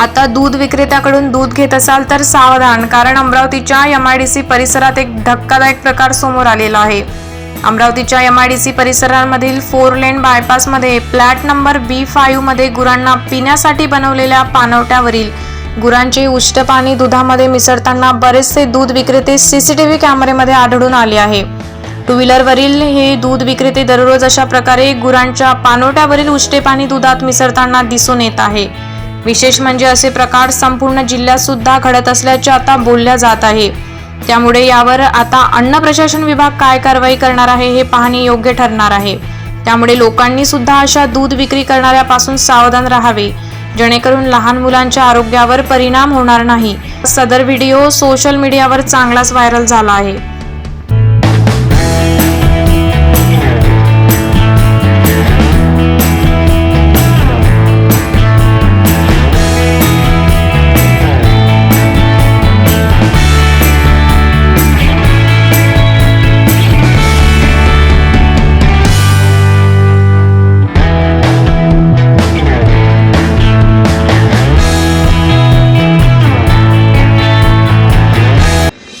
आता दूध विक्रेत्याकडून दूध घेत असाल तर सावधान कारण अमरावतीच्या एम आय डी सी परिसरात एक धक्कादायक प्रकार समोर आलेला आहे. अमरावतीच्या एम आय डी सी परिसरामधील फोर लेन बायपासमध्ये फ्लॅट नंबर बी फाईव्हमध्ये गुरांना पिण्यासाठी बनवलेल्या पानवट्यावरील गुरांचे उष्ट पाणी दुधामध्ये मिसळताना बरेचसे दूध विक्रेते सीसीटीव्ही कॅमेऱ्यामध्ये आढळून आले आहे. टू व्हीलरवरील हे दूध विक्रेते दररोज अशा प्रकारे गुरांच्या पानोट्यावरील उष्टे पाणी दुधात मिसळताना दिसून येत आहे. विशेष म्हणजे असे प्रकार संपूर्ण जिल्ह्यात सुद्धा घडत असल्याचे आता बोलल्या जात आहे. त्यामुळे यावर आता अन्न प्रशासन विभाग काय कारवाई करणार आहे हे पाहणे योग्य ठरणार आहे. त्यामुळे लोकांनी सुद्धा अशा दूध विक्री करणाऱ्यापासून सावधान राहावे. जेणेकरून लहान मुलांच्या आरोग्यावर परिणाम होणार नाही. सदर व्हिडिओ सोशल मीडियावर चांगलाच व्हायरल झाला आहे.